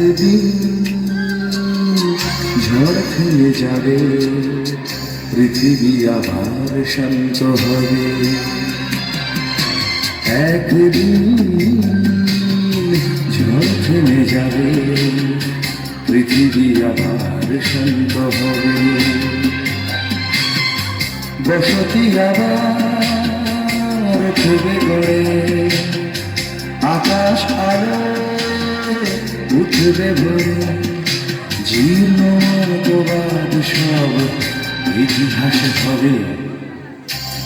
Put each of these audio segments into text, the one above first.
একদিন ঝড় থেমে যাবে, পৃথিবী আবার শান্ত হবে। একদিন ঝড় থেমে যাবে, পৃথিবী আবার শান্ত হবে। বসতি আবার উঠবে গড়ে আকাশ আলো উঠবে ভরে জীর্ণ অপবাদ সব ইতিহাস হবে।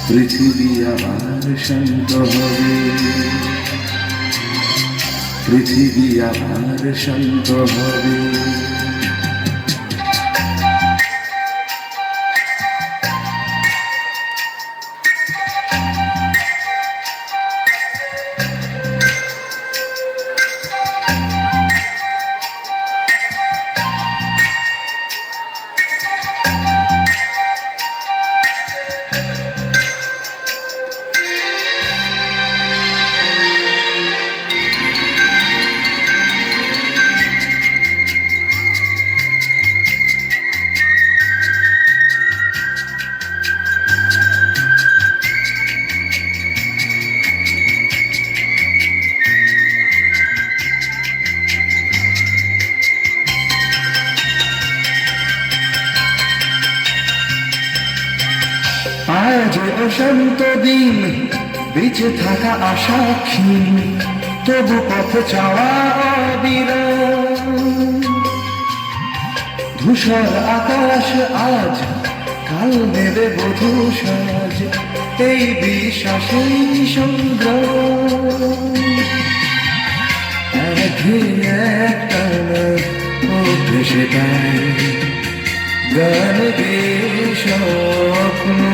পৃথিবী আবার শান্ত হবে। পৃথিবী আবার শান্ত হবে। আজ অশান্ত দিন, বেঁচে থাকা আশা ক্ষীণ, তবু পথে চাওয়া ধূসর আকাশ আজ, কাল নেবে বধু সাজ, এই বিশ্বাসেই সংগ্রাম। তাই, গান গেয়ে স্বপ্ন।